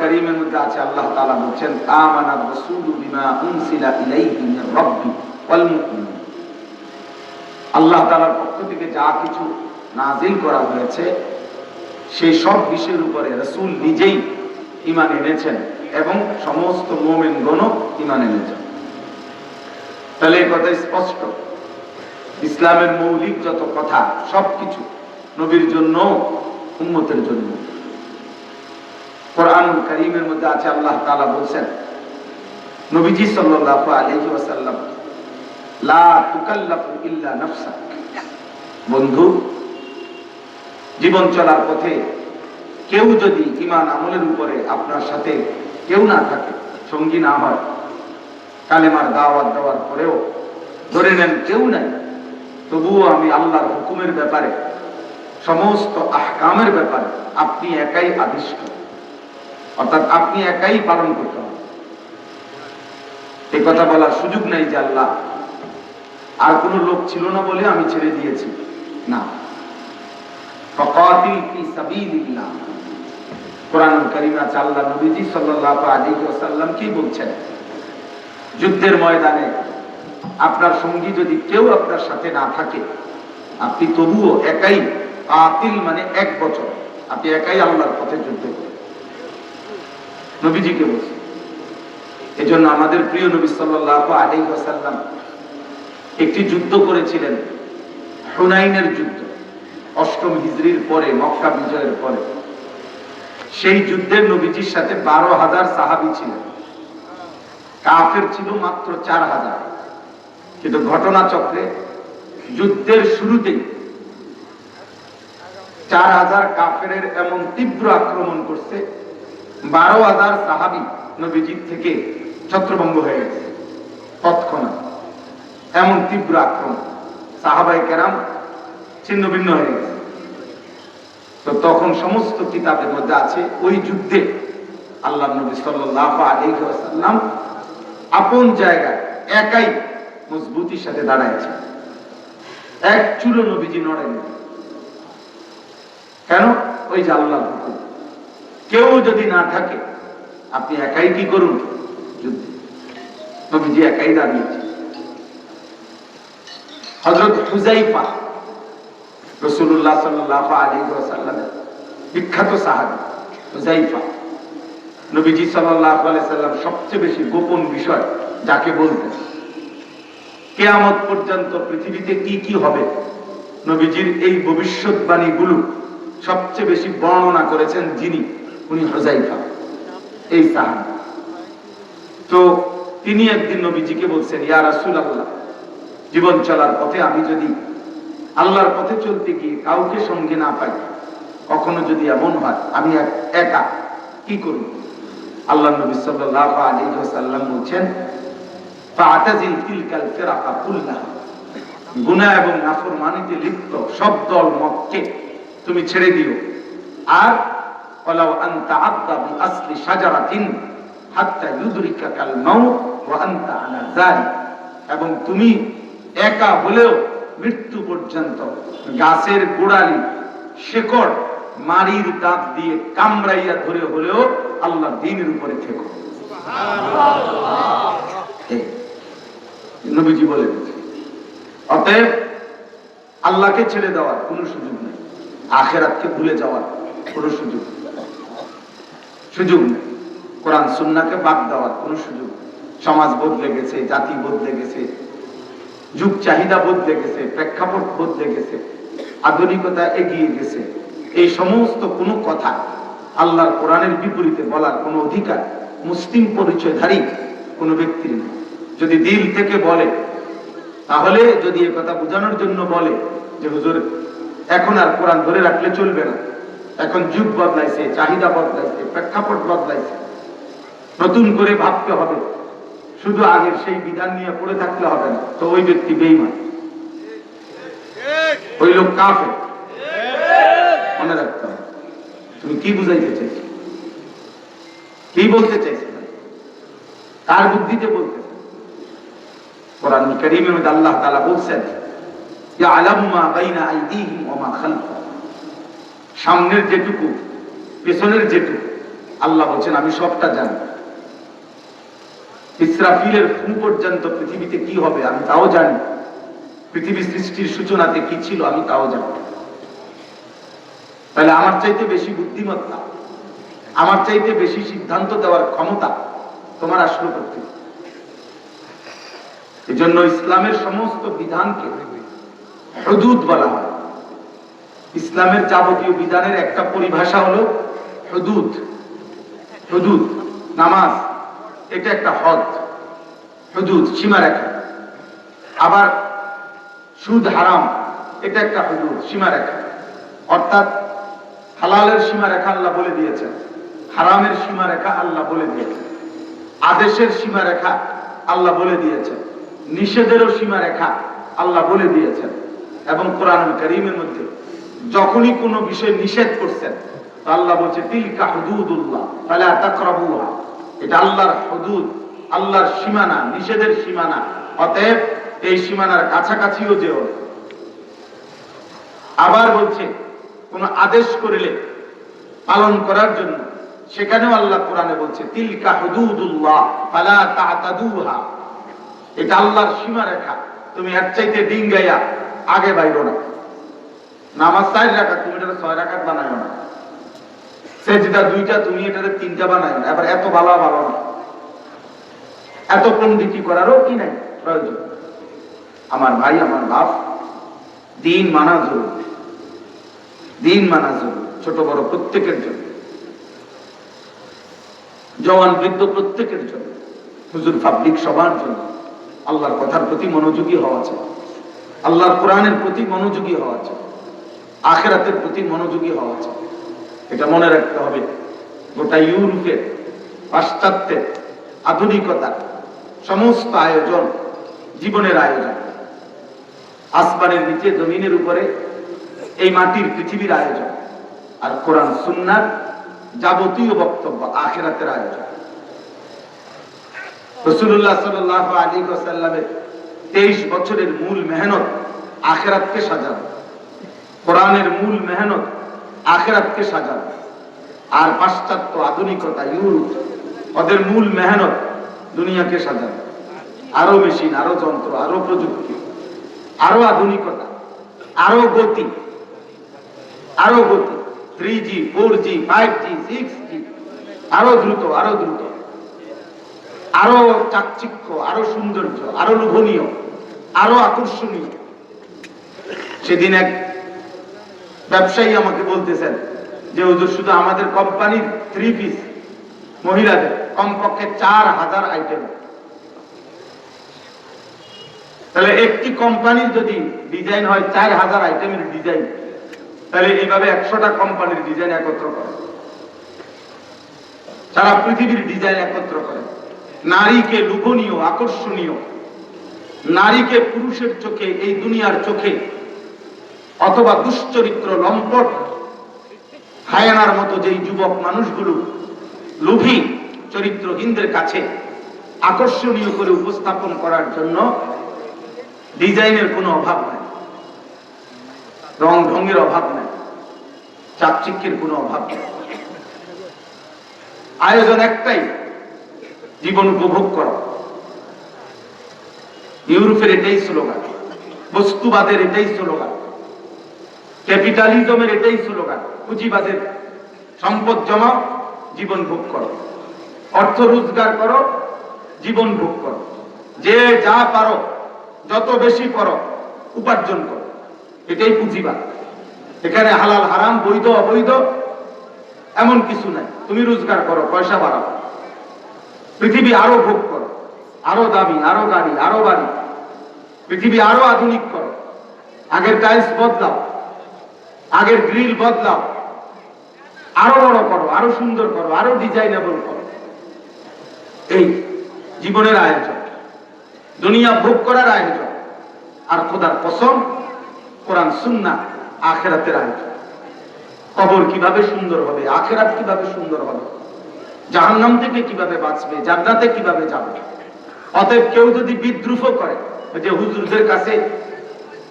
কারীমের মধ্যে আছে, আল্লাহ তাআলা বলছেন, আমানা রাসূলু বিমা উনসিলা ইলাইহি মির ওয়াল মুমিনুন। আল্লাহ তাআলার পক্ষ থেকে যা কিছু করা হয়েছে, সেই সব বিষয়ের উপরে রাসূল নিজেই ঈমান এনেছেন এবং সমস্ত মুমিনগণও ঈমান এনেছেন। তাহলে কথা স্পষ্ট। ইসলামের মৌলিক যত কথা, সবকিছু নবীর জন্য, উম্মতের জন্য। কোরআনুল করিমের মধ্যে আছে, আল্লাহ তাআলা বলছেন, নবীজি সাল্লাল্লাহু আলাইহি ওয়াসাল্লাম, লা তুকাল্লাফু ইল্লা নাফসাক। বন্ধু, জীবন চলার পথে কেউ যদি ঈমান আমলের উপরে আপনার সাথে কেউ না থাকে, সঙ্গী না হয়, কালেমার দাওয়াত দেওয়ার পরেও ধরে নেন কেউ নাই, তবুও আমি আল্লাহর হুকুমের ব্যাপারে, সমস্ত আহকামের ব্যাপারে আপনি একাই আদিষ্ট। অর্থাৎ আপনি একাই পালন করতে হবে। এই কথা বলার সুযোগ নাই যে আল্লাহ। আর কোনো লোক ছিল না বলে আমি ছেড়ে দিয়েছি। না। কোরআনুল কারীমে আছে বলছেন? যুদ্ধের ময়দানে আপনার সঙ্গী যদি কেউ আপনার সাথে না থাকে, আপনি তবুও একাই আতিল মানে এক বছর। আপনি একাই আল্লাহর পথে যুদ্ধ করেন। নবীজিকে বলছি। এজন্য আমাদের প্রিয় নবী সাল্লাল্লাহু আলাইহি ওয়াসাল্লাম একটি যুদ্ধ করেছিলেন, হুনাইনের যুদ্ধ, অষ্টম হিজরির পরে, মক্কা বিজয়ের পরে। সেই যুদ্ধের নবীজির সাথে বারো হাজার সাহাবি ছিলেন। কাফের ছিল মাত্র চার হাজার। কিন্তু ঘটনা চক্রে যুদ্ধের শুরুতেই চার হাজার কাফের এমন তীব্র আক্রমণ করছে বারো হাজার সাহাবি নবীজির থেকে ছত্রভঙ্গ হয়ে গেছে। তৎক্ষণাৎ এমন তীব্র আক্রমণ সাহাবাই কেরাম ছিন্ন ভিন্ন হয়ে গেছে। তো তখন সমস্ত কিতাবের মধ্যে আছে ওই যুদ্ধে আল্লাহ নবী সাল্লাল্লাহু আলাইহি আপন জায়গায় একাই মজবুতির সাথে দাঁড়াইছে এক চুলো নবীজি নড়েন কেন? ওই যে আল্লাহর হুকুম। কেউ যদি না থাকে, আপনি একাই কি করুন যুদ্ধে? নবীজি একাই দাঁড়িয়েছে হযরত হুজাইফা রাসূলুল্লাহ সাল্লাল্লাহু আলাইহি ওয়াসাল্লামের বিখ্যাত সাহাবী হুজাইফা নবীজি আলাইহি সাল্লাম সবচেয়ে বেশি গোপন বিষয় যাকে বলতেন কেয়ামত পর্যন্ত পৃথিবীতে কি কি হবে? নবীজির এই ভবিষ্যৎবাণীগুলো সবচেয়ে বেশি বর্ণনা করেছেন যিনি। উনি হুজাইফা এই সাহাবী। তো তিনি একদিন নবীজিকে বলছেন, ইয়া রাসূলুল্লাহ, জীবন চলার পথে আমি যদি আল্লাহর পথে চলতে গিয়ে কাউকে সঙ্গে না পাই, কখনো যদি এমন হয়, আমি একা কি করব? আল্লাহ নবী সাল্লাল্লাহু আলাইহি ওয়াসাল্লাম বলছেন, ফাতাজিল তিলকাল ফিরাকা কুল্লাহা। গুনাহ এবং নাফরমানিতে লিপ্ত সব দল মতকে তুমি ছেড়ে দিও। আর এবং তুমি একা হলেও মৃত্যু পর্যন্ত গাছের গোড়ালি, শেকড় মারির দাঁত দিয়ে কামড়াইয়া ধরে হলেও আল্লাহ দিনের উপরে থেকো। অতএব আল্লাহকে ছেড়ে দেওয়ার কোনো সুযোগ নেই। আখেরাতকে ভুলে যাওয়ার কোনো সুযোগ। সুযোগ নেই। কোরআন সুন্নাকে বাদ দেওয়ার কোনো সুযোগ সমাজ বদলে গেছে, জাতি বদলে গেছে, যুগ চাহিদা বদলে গেছে, প্রেক্ষাপট বদলে গেছে, আধুনিকতা এগিয়ে গেছে। এই সমস্ত কোনো কথা আল্লাহর কোরআনের বিপরীতে বলার কোনো অধিকার মুসলিম পরিচয়ধারী কোনো ব্যক্তির নেই। যদি দিল থেকে বলে, তাহলে যদি এ কথা বোঝানোর জন্য বলে যে, হুজুর, এখন আর কোরআন ধরে রাখলে চলবে না। এখন যুগ বদলাইছে, চাহিদা বদলাইছে, প্রেক্ষাপট বদলাইছে। নতুন করে ভাবতে হবে। শুধু আগের সেই বিধান নিয়ে পড়ে থাকলে হবে না। তো ওই ব্যক্তি বেইমান ওই লোক কাফে মনে রাখতে হবে। তুমি কি বুঝাইতে চাইছো? কি বলতে চাইছো? কার বুদ্ধিতে বলতে কোরআন কারীমের আল্লাহ তাআলা বলছেন, ইয়ালামু মা বাইনা আইদিহিম ওয়া মা খালফাহুম সামনের যেটুকু, পেছনের যেটুকু, আল্লাহ বলছেন, আমি সবটা জানি। ইসরাফিলের ফু পর্যন্ত পৃথিবীতে কি হবে, আমি তাও জানি। পৃথিবী সৃষ্টির সূচনাতে কি ছিল, আমি তাও জানি। তাহলে আমার চাইতে বেশি বুদ্ধিমত্তা, আমার চাইতে বেশি সিদ্ধান্ত দেওয়ার ক্ষমতা তোমার আসলো করতে এজন্য ইসলামের সমস্ত বিধানকে হদুদ বলা হয়। ইসলামের যাবতীয় বিধানের একটা পরিভাষা হলো হদুদ। হদুদ, নামাজ, এটা একটা হদ। হদুদ, সীমারেখা। আবার সুদ, হারাম, এটা একটা হদুদ, সীমারেখা। অর্থাৎ হালালের সীমারেখা আল্লাহ বলে দিয়েছেন। হারামের সীমারেখা আল্লাহ বলে দিয়েছেন। আদেশের সীমারেখা আল্লাহ বলে দিয়েছেন। নিষেধেরও সীমারেখা আল্লাহ বলে দিয়েছেন। এবং কোরআন করিমের মধ্যে যখনই কোনো বিষয় নিষেধ করছেন আল্লাহ বলছে, তিলকা হুদুদুল্লাহ তাকরাবুহা। এটা আল্লাহর হুদুদ, আল্লাহর সীমানা, নিষেধের সীমানা। অতএব এই সীমানার কাছাকাছিও যেও আবার বলছে, কোন আদেশ করিলে, পালন করার জন্য, সেখানেও আল্লাহ কোরআনে বলছে, তিলকা হুদুদুল্লাহ, ফালা তাতাদুহা। এটা আল্লাহর সীমারেখা। তুমি এক চাইতে ডিঙ্গাইয়া আগে বাইরো না। নামাজ চার রাখা তুমি এটা ছয় রাখাত বানাইও না। সেজদা দুইটা, তুমি এটাতে তিনটা বানাইও না। এবার এত ভালো ভালো না। এত পন্ডিতি করারও কি নাই? প্রয়োজন। আমার ভাই, আমার বাপ, দিন মানা জরুরি। দিন মানা জরুরি, ছোট বড় প্রত্যেকের জন্য। জওয়ান, বৃদ্ধ প্রত্যেকের জন্য। হুজুর, পাবলিক সবার জন্য। আল্লাহর কথার প্রতি মনোযোগী হওয়া চাই। আল্লাহর কোরআনের প্রতি মনোযোগী হওয়া চাই। আখেরাতের প্রতি মনোযোগী হওয়া চাই। এটা মনে রাখতে হবে। গোটা ইউরোপের পাশ্চাত্যের আধুনিকতার সমস্ত আয়োজন, জীবনের আয়োজন। আসমানের নিচে, জমিনের উপরে এই মাটির পৃথিবীর আয়োজন। আর কোরআন, সুন্নার যাবতীয় বক্তব্য আখেরাতের আয়োজন। রসুল্লাহ সাল আলী সাল্লামের তেইশ বছরের মূল মেহনত আখেরাতকে সাজানো। কোরআনের মূল মেহনত আখেরাতকে সাজানো। আর পাশ্চাত্য আধুনিকতা, ইউরোপ, ওদের মূল মেহনত দুনিয়াকে সাজানো। আরও মেশিন, আরও যন্ত্র, আরও প্রযুক্তি, আরও আধুনিকতা, আরও গতি আরও গতি three G four G five G six G আরও দ্রুত আরও দ্রুত। আরও চাকচিক্য, আরও সৌন্দর্য, আরও লোভনীয়, আরও আকর্ষণীয়। সেদিন এক ব্যবসায়ী আমাকে বলতেছেন যে, হুজুর, শুধু আমাদের কোম্পানির থ্রি পিস মহিলাদের কমপক্ষে চার হাজার আইটেম তাহলে একটি কোম্পানির যদি ডিজাইন হয় চার হাজার আইটেমের ডিজাইন তাহলে এইভাবে একশোটা কোম্পানির ডিজাইন একত্র করে সারা পৃথিবীর ডিজাইন একত্র করে নারীকে লোভনীয়, আকর্ষণীয়, নারীকে পুরুষের চোখে, এই দুনিয়ার চোখে অথবা দুশ্চরিত্র লম্পট, হায়ানার মতো যেই যুবক মানুষগুলো লোভী চরিত্রহীনদের কাছে আকর্ষণীয় করে উপস্থাপন করার জন্য ডিজাইনের কোনো অভাব নাই, রং ঢঙ্গের অভাব নাই, চাকচিক্যের কোনো অভাব নেই। আয়োজন একটাই, জীবন উপভোগ করা। ইউরোপের এটাই স্লোগান, বস্তুবাদের এটাই স্লোগান। ক্যাপিটালিজমের এটাই স্লোগান। পুঁজিবাদের সম্পদ জমা, জীবন ভোগ করো। অর্থ রোজগার করো, জীবন ভোগ করো। যে যা পারো, যত বেশি করো উপার্জন করো। এটাই পুঁজিবাদ। এখানে হালাল, হারাম, বৈধ, অবৈধ, এমন কিছু নাই। তুমি রোজগার করো, পয়সা বাড়াও। পৃথিবী আরও ভোগ করো। আরও দামি, আরও গাড়ি, আরও বাড়ি। পৃথিবী আরও আধুনিক করো। আগের টাইলস বদলাও। আগের গ্রিল বদলাও। আরও বড় করো, আরও সুন্দর করো, আরও ডিজাইনেবল করো। এই জীবনের আয়োজন। দুনিয়া ভোগ করার আয়োজন। আর খোদার কসম, কোরআন সুন্না আখেরাতের আয়োজন। কবর কীভাবে সুন্দর হবে, আখেরাত কীভাবে সুন্দর হবে, জাহান্নাম থেকে কীভাবে বাঁচবে, জান্নাতে কীভাবে যাবে? অতএব কেউ যদি বিদ্রুপ করে যে হুজুরদের কাছে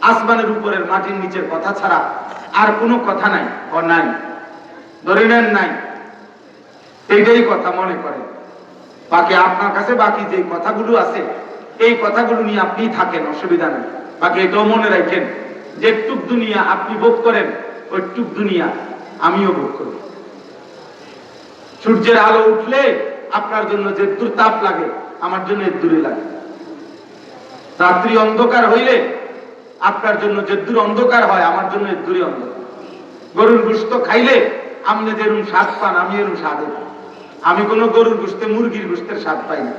আসমানের উপরের মাটির নিচের কথা ছাড়া আর কোনো কথা নাই, ও নাই। ধরে নেন নাই। এইটাই কথা মনে করেন। বাকি আপনার কাছে বাকি যে কথাগুলো আছে, এই কথাগুলো নিয়ে আপনি থাকেন, অসুবিধা নেই। বাকি এটাও মনে রাখেন যে টুক দুনিয়া আপনি ভোগ করেন ওই টুক দুনিয়া আমিও ভোগ করি। সূর্যের আলো উঠলে আপনার জন্য যে দূর তাপ লাগে, আমার জন্য দূরে লাগে। রাত্রি অন্ধকার হইলে আপনার জন্য যে দূর অন্ধকার হয়, আমার জন্য দূরে অন্ধকার গরুর গুস্ত খাইলে আপনি যেরকম স্বাদ পান, আমি এরকম স্বাদ। আমি কোনো গরুর গুস্তে মুরগির গুস্তের স্বাদ পাই না